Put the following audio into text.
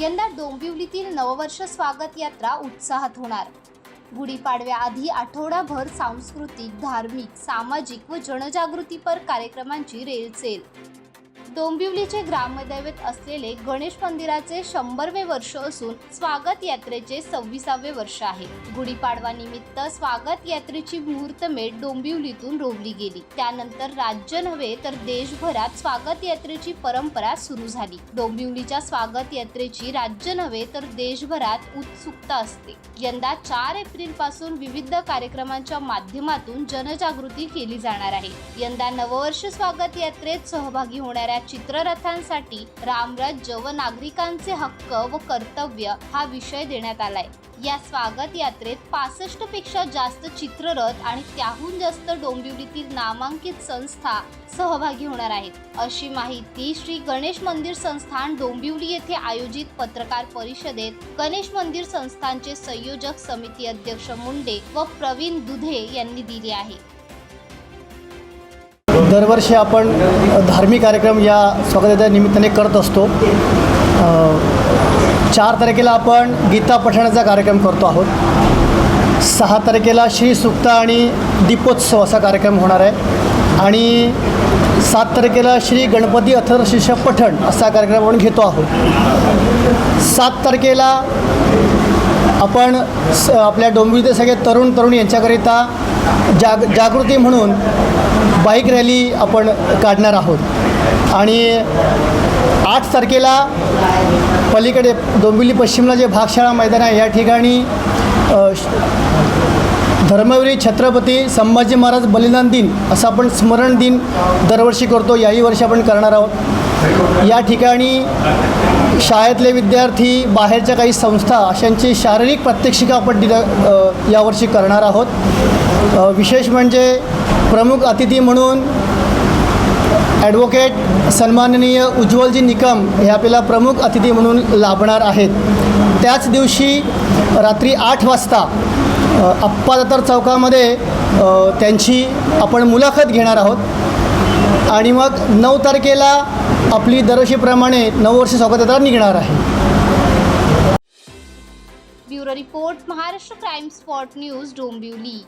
यंदा डोंबिवलीतील नववर्ष स्वागत यात्रा उत्साहात होणार. गुढीपाडव्याआधी आठवडाभर सांस्कृतिक धार्मिक सामाजिक व जनजागृतीपर कार्यक्रमांची रेलचेल. डोंबिवलीचे ग्रामदैवत असलेले गणेश मंदिराचे शंभरवे वर्ष असून स्वागत यात्रेचे सव्वीसावे वर्ष आहे. गुढीपाडवा निमित्त स्वागत यात्रेची मुहूर्तमेढ डोंबिवलीतून रोवली गेली. त्यानंतर राज्य नव्हे तर देशभरात स्वागत यात्रेची परंपरा सुरू झाली. डोंबिवलीच्या स्वागत यात्रेची राज्य नव्हे तर देशभरात उत्सुकता असते. यंदा चार एप्रिलपासून विविध कार्यक्रमांच्या माध्यमातून जनजागृती केली जाणार आहे. यंदा नववर्ष स्वागत यात्रेत सहभागी होणाऱ्या चित्ररथांसाठी रामराज्य व नागरिकांचे हक्क व कर्तव्य हा विषय देण्यात आलाय. या स्वागत यात्रेत पासष्टपेक्षा जास्त चित्ररथ आणि त्याहून जास्त डोंबिवलीतील नामांकित संस्था सहभागी होणार आहेत. अशी माहिती श्री गणेश मंदिर संस्थान डोंबिवली येथे आयोजित पत्रकार परिषदेत गणेश मंदिर संस्थानचे संयोजक समिती अध्यक्ष मुंडे व प्रवीण दुधे यांनी दिली आहे. दरवर्षी आपण धार्मिक कार्यक्रम या स्वागताच्या निमित्ताने करत असतो. चार तारखेला आपण गीता पठणाचा कार्यक्रम करतो आहोत. सहा तारखेला श्री सुक्ता आणि दीपोत्सव असा कार्यक्रम होणार आहे. आणि सात तारखेला श्री गणपती अथर्वशीर्ष पठण असा कार्यक्रम आपण घेतो आहोत. सात तारखेला आपण स आपल्या डोंबिवलीचे सगळे तरुण तरुणी यांच्याकरिता जाग जागृती म्हणून बाईक रॅली आपण काढणार आहोत. आणि आठ तारखेला पलीकडे डोंबिवली पश्चिमला जे भागशाळा मैदान आहे या ठिकाणी धर्मवीरी श- छत्रपती संभाजी महाराज बलिदान दिन असं आपण स्मरण दिन दरवर्षी करतो. याही वर्षी आपण करणार आहोत. या ठिकाणी शाळेतले विद्यार्थी बाहेरच्या काही संस्था अशांची शारीरिक प्रत्यक्षिका आपण दिल्या यावर्षी करणार आहोत. विशेष म्हणजे प्रमुख अतिथी म्हणून ॲडव्होकेट सन्माननीय उज्ज्वलजी निकम हे आपल्याला प्रमुख अतिथी म्हणून लाभणार आहेत. त्याच दिवशी रात्री आठ वाजता अ, चौकामध्ये त्यांची आपण मुलाखत घेणार आहोत. आणि मग नऊ तारखेला आपली दरवर्षीप्रमाणे नऊ वर्ष स्वागत यात्रा निघणार आहे. Bureau report Maharashtra crime spot news Dombivli.